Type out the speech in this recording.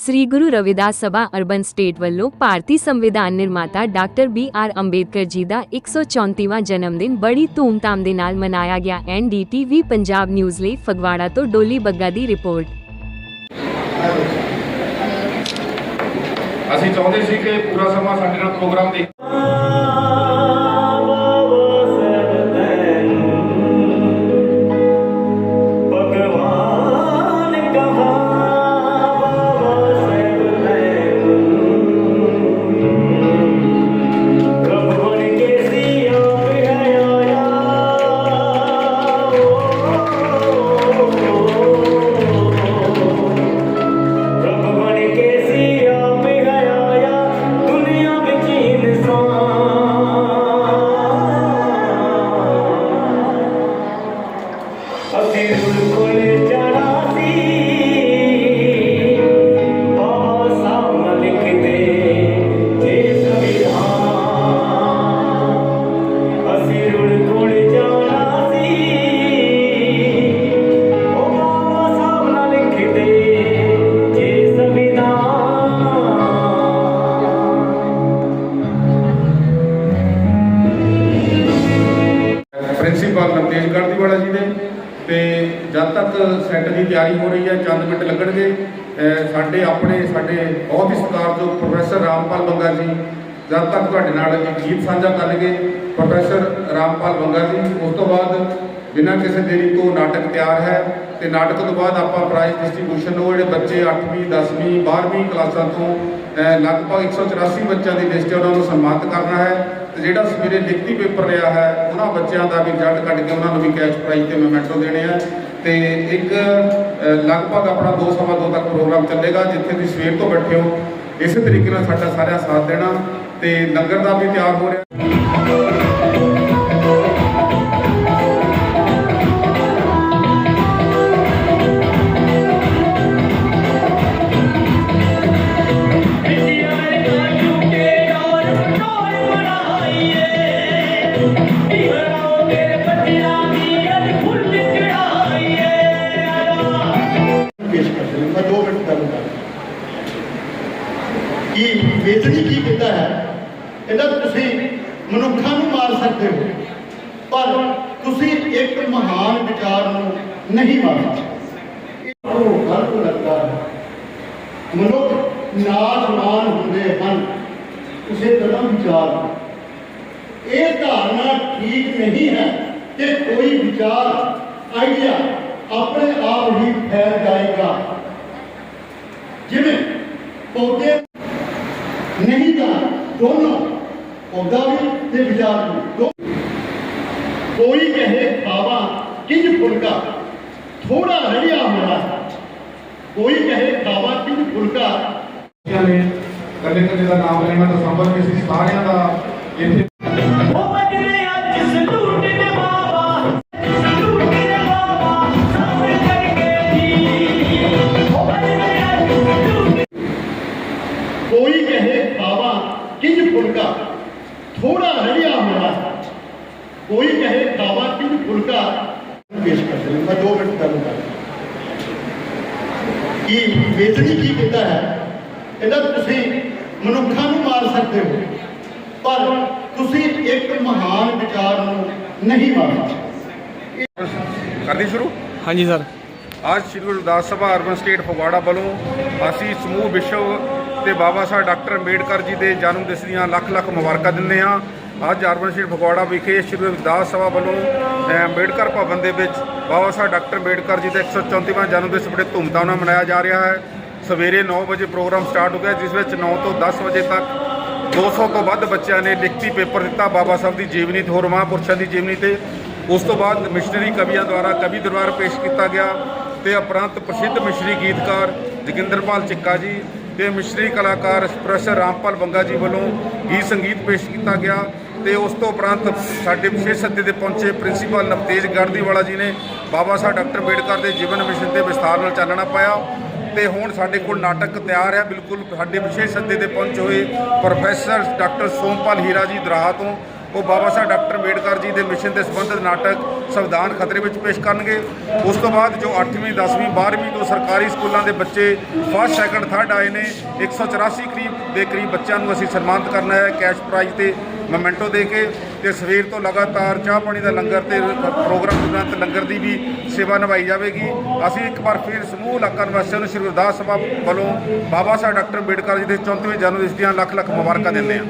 ਸ੍ਰੀ Guru Ravidas Sabha urban state ਵੱਲੋਂ ਭਾਰਤੀ ਸੰਵਿਧਾਨ ਨਿਰਮਾਤਾ doctor B R Ambedkar ji ਦਾ 134ਵਾਂ ਜਨਮ ਦਿਨ ਬੜੀ ਧੂਮਧਾਮ ਦੇ ਨਾਲ ਮਨਾਇਆ ਗਿਆ। ਐਨਡੀਟੀਵੀ ਪੰਜਾਬ ਨਿਊਜ਼ ਲਈ ਫਗਵਾੜਾ ਤੋਂ ਡੋਲੀ ਬੱਗਾ ਦੀ ਰਿਪੋਰਟ। ਅਸੀਂ ਚਾਹੁੰਦੇ ਸੀ ਕਿ ਪੂਰਾ ਸਮਾਂ ਸਾਡੇ ਨਾਲ ਪ੍ਰੋਗਰਾਮ ਦੇਖ ਜਦ ਤੱਕ ਸੈੱਟ ਦੀ ਤਿਆਰੀ ਹੋ ਰਹੀ ਹੈ, ਚੰਦ ਮਿੰਟ ਲੱਗਣਗੇ ਸਾਡੇ ਆਪਣੇ, ਸਾਡੇ ਬਹੁਤ ਹੀ ਸਤਿਕਾਰਯੋਗ ਪ੍ਰੋਫੈਸਰ ਰਾਮਪਾਲ ਬੰਗਾ ਜੀ, ਜਦ ਤੱਕ ਤੁਹਾਡੇ ਨਾਲ ਇੱਕ ਗੀਤ ਸਾਂਝਾ ਕਰਨਗੇ, ਪ੍ਰੋਫੈਸਰ ਰਾਮਪਾਲ ਬੰਗਾ ਜੀ, ਉਸ ਤੋਂ ਬਾਅਦ ਬਿਨਾਂ ਕਿਸੇ ਦੇਰੀ ਤੋਂ ਨਾਟਕ ਤਿਆਰ ਹੈ ਤੇ ਨਾਟਕ ਤੋਂ ਬਾਅਦ ਆਪਾਂ ਪ੍ਰਾਈਜ਼ ਡਿਸਟ੍ਰੀਬਿਊਸ਼ਨ ਉਹ ਜਿਹੜੇ ਬੱਚੇ 8ਵੀਂ 10ਵੀਂ 12ਵੀਂ ਕਲਾਸਾਂ ਤੋਂ, ਅਹ, ਲਗਭਗ 184 ਬੱਚਿਆਂ ਦੀ ਲਿਸਟ ਹੈ, ਉਹਨਾਂ ਨੂੰ ਸਨਮਾਨਿਤ ਕਰਨਾ ਹੈ ਤੇ ਜਿਹੜਾ ਸਵੇਰੇ ਲਿਖਤੀ ਪੇਪਰ ਲਿਆ ਹੈ, ਉਹਨਾਂ ਬੱਚਿਆਂ ਦਾ ਵੀ ਰਿਜ਼ਲਟ ਕੱਢ ਕੇ ਉਹਨਾਂ ਨੂੰ ਵੀ ਕੈਸ਼ ਪ੍ਰਾਈਜ਼ ਤੇ ਮੋਮੈਂਟੋ ਦੇਣੇ ਆ। ਤੇ ਇੱਕ ਲਗਭਗ ਆਪਣਾ 2 ਸਵਾ 2 ਤੱਕ ਪ੍ਰੋਗਰਾਮ ਚੱਲੇਗਾ, ਜਿੱਥੇ ਤੁਸੀਂ ਸਵੇਰ ਤੋਂ ਬੈਠੇ ਹੋ। ਇਸੇ ਤਰੀਕੇ ਨਾਲ ਸਾਡਾ ਸਾਰਿਆਂ ਸਾਥ ਦੇਣਾ ਤੇ ਲੰਗਰ ਦਾ ਵੀ ਤਿਆਰ ਹੋ ਰਿਹਾ। ਕੀ ਵੇਚਣੀ ਕੀ ਕਹਿੰਦਾ ਹੈ? ਕਹਿੰਦਾ ਤੁਸੀਂ ਮਨੁੱਖਾਂ ਨੂੰ ਮਾਰ ਸਕਦੇ ਹੋ, ਪਰ ਤੁਸੀਂ ਇੱਕ ਮਹਾਨ ਵਿਚਾਰ ਨੂੰ ਨਹੀਂ ਮਾਰ ਸਕਦੇ। ਉਹ ਗਲਤ ਲੱਗਦਾ ਹੈ। ਮਨੁੱਖ ਨਾਜ਼ਮਾਨ ਹੁੰਦੇ ਹਨ ਉਸੇ ਤਰ੍ਹਾਂ ਵਿਚਾਰ ਇਹ ਧਾਰਨਾ ਠੀਕ ਨਹੀਂ ਹੈ ਕਿ ਕੋਈ ਵਿਚਾਰ, ਆਈਡੀਆ ਆਪਣੇ ਆਪ ਹੀ ਫੈਲ ਜਾਏਗਾ। ਜਿਵੇਂ ਪੌਦੇ ਨਹੀਂ ਤਾਂ ਦੋਨੋਂ ਪੌਦਾ ਵੀ ਤੇ ਵਿਚਾਰ ਵੀ ਦੋ- ਕੋਈ ਕਹੇ ਖਾਵਾ ਕਿੰਜ ਫੁਲਕਾ ਥੋੜਾ ਰੜਿਆ ਹੋਇਆ ਕੋਈ ਕਹੇ ਖਾਵਾ ਕਿੰਜ ਫੁਲਕਾ ਬੱਚਿਆਂ ਨੇ ਕੱਲੇ ਕੱਲੇ ਦਾ ਨਾਮ ਲੈਣਾ ਤਾਂ ਸੰਭਵ ਨਹੀਂ ਸੀ ਸਾਰਿਆਂ ਦਾ ਇੱਥੇ ਕਿੰਜ ਫੁਲਕਾ? ਥੋੜਾ ਰੜਿਆ ਹੋਇਆ। ਕੋਈ ਕਹੇ ਖਾਵਾ ਕਿੰਜ ਫੁਲਕਾ? ਪੇਸ਼ ਕਰਦੇ ਮੈਂ 2 ਮਿੰਟ ਕਰੂੰਗਾ ਕੀ ਵੇਚਣੀ ਕੀ ਕਹਿੰਦਾ ਹੈ? ਕਹਿੰਦਾ ਤੁਸੀਂ ਮਨੁੱਖਾਂ ਨੂੰ ਮਾਰ ਸਕਦੇ ਹੋ ਪਰ ਤੁਸੀਂ ਇੱਕ ਮਹਾਨ ਵਿਚਾਰ ਨੂੰ ਨਹੀਂ ਮਾਰ ਸਕਦੇ। ਕਰਦੀ ਸ਼ੁਰੂ? ਹਾਂਜੀ ਸਰ। ਅੱਜ ਸ਼੍ਰੀ ਗੁਰੂ ਰਵਿਦਾਸ ਸਭਾ ਅਰਬਨ ਸਟੇਟ ਫਗਵਾੜਾ ਵੱਲੋਂ ਅਸੀਂ ਸਮੂਹ ਵਿਸ਼ਵ ਤੇ ਬਾਬਾ ਸਾਹਿਬ ਡਾਕਟਰ ਅੰਬੇਡਕਰ ਜੀ ਦੇ ਜਨਮ ਦਿਵਸ ਦੀਆਂ ਲੱਖ ਲੱਖ ਮੁਬਾਰਕਾਂ ਦਿੰਦੇ ਹਾਂ। ਅੱਜ ਅਰਬਨ ਸਟੇਟ ਫਗਵਾੜਾ ਵਿਖੇ ਸ਼੍ਰੀ ਰਵਿਦਾਸ ਸਭਾ ਵੱਲੋਂ ਅੰਬੇਡਕਰ ਭਵਨ ਦੇ ਵਿੱਚ ਬਾਬਾ ਸਾਹਿਬ ਡਾਕਟਰ ਅੰਬੇਡਕਰ ਜੀ ਦਾ 134ਵਾਂ ਜਨਮ ਦਿਵਸ ਬੜੇ ਧੂਮਧਾਮ ਨਾਲ ਮਨਾਇਆ ਜਾ ਰਿਹਾ ਹੈ। ਸਵੇਰੇ 9 ਵਜੇ ਪ੍ਰੋਗਰਾਮ ਸਟਾਰਟ ਹੋ ਗਿਆ, ਜਿਸ ਵਿੱਚ 9 ਤੋਂ 10 ਵਜੇ ਤੱਕ 200 ਤੋਂ ਵੱਧ ਬੱਚਿਆਂ ਨੇ ਲਿਖਤੀ ਪੇਪਰ ਦਿੱਤਾ ਬਾਬਾ ਸਾਹਿਬ ਦੀ ਜੀਵਨੀ ਤੇ ਹੋਰ ਮਹਾਂਪੁਰਸ਼ਾਂ ਦੀ ਜੀਵਨੀ ਤੇ। ਉਸ ਤੋਂ ਬਾਅਦ ਮਿਸ਼ਨਰੀ ਕਵੀਆਂ ਦੁਆਰਾ ਕਵੀ ਦਰਬਾਰ ਪੇਸ਼ ਕੀਤਾ ਗਿਆ ਤੇ ਉਪਰੰਤ ਪ੍ਰਸਿੱਧ ਮਿਸ਼ਨਰੀ ਗੀਤਕਾਰ ਜੋਗਿੰਦਰਪਾਲ ਚਿੱਕਾ ਜੀ ਤੇ ਮਿਸ਼ਰੀ ਕਲਾਕਾਰ ਪ੍ਰੋਫੈਸਰ ਰਾਮਪਾਲ ਬੰਗਾ ਜੀ ਵੱਲੋਂ ਗੀਤ ਸੰਗੀਤ ਪੇਸ਼ ਕੀਤਾ ਗਿਆ ਤੇ ਉਸ ਤੋਂ ਉਪਰੰਤ ਸਾਡੇ ਵਿਸ਼ੇਸ਼ ਸੱਦੇ ਤੇ ਪਹੁੰਚੇ ਪ੍ਰਿੰਸੀਪਲ ਨਵਤੇਜ ਗੜਦੀਵਾਲਾ ਜੀ ਨੇ ਬਾਬਾ ਸਾਹਿਬ ਡਾਕਟਰ ਅੰਬੇਡਕਰ ਦੇ ਜੀਵਨ ਮਿਸ਼ਨ ਤੇ ਵਿਸਥਾਰ ਨਾਲ ਚਾਨਣਾ ਪਾਇਆ ਤੇ ਹੁਣ ਸਾਡੇ ਕੋਲ ਨਾਟਕ ਤਿਆਰ ਹੈ। ਬਿਲਕੁਲ ਸਾਡੇ ਵਿਸ਼ੇਸ਼ ਸੱਦੇ ਤੇ ਪਹੁੰਚੇ ਹੋਏ ਪ੍ਰੋਫੈਸਰ ਡਾਕਟਰ ਸੋਮਪਾਲ ਹੀਰਾ ਜੀ ਦਰਾਹਾ ਤੋਂ ਉਹ ਬਾਬਾ ਸਾਹਿਬ ਡਾਕਟਰ ਅੰਬੇਡਕਰ ਜੀ ਦੇ ਮਿਸ਼ਨ ਦੇ ਸੰਬੰਧਿਤ ਨਾਟਕ ਸੰਵਿਧਾਨ ਖਤਰੇ ਵਿੱਚ ਪੇਸ਼ ਕਰਨਗੇ। ਉਸ ਤੋਂ ਬਾਅਦ ਜੋ 8ਵੀਂ 10ਵੀਂ 12ਵੀਂ ਤੋਂ ਸਰਕਾਰੀ ਸਕੂਲਾਂ ਦੇ ਬੱਚੇ ਫਸਟ ਸੈਕੰਡ ਥਰਡ ਆਏ ਨੇ 184 ਕਰੀਬ ਦੇ ਕਰੀਬ ਬੱਚਿਆਂ ਨੂੰ ਅਸੀਂ ਸਨਮਾਨਿਤ ਕਰਨਾ ਹੈ ਕੈਸ਼ ਪ੍ਰਾਈਜ਼ ਤੇ ਮੋਮੈਂਟੋ ਦੇ ਕੇ ਤੇ ਸਵੇਰ ਤੋਂ ਲਗਾਤਾਰ ਚਾਹ ਪਾਣੀ ਦਾ ਲੰਗਰ ਤੇ ਪ੍ਰੋਗਰਾਮ ਉਪਰੰਤ ਲੰਗਰ ਦੀ ਵੀ ਸੇਵਾ ਨਿਭਾਈ ਜਾਵੇਗੀ। ਅਸੀਂ ਇੱਕ ਵਾਰ ਫਿਰ ਸਮੂਹ ਇਲਾਕਾ ਨਿਵਾਸੀਆਂ ਨੂੰ ਸ਼੍ਰੀ ਗੁਰਦਾਸ ਸਭਾ ਵੱਲੋਂ ਬਾਬਾ ਸਾਹਿਬ ਡਾਕਟਰ ਅੰਬੇਡਕਰ ਜੀ ਦੇ 34ਵੇਂ ਜਨਮ ਦਿਵਸ ਦੀਆਂ ਲੱਖ ਲੱਖ ਮੁਬਾਰਕਾਂ ਦਿੰਦੇ ਹਾਂ।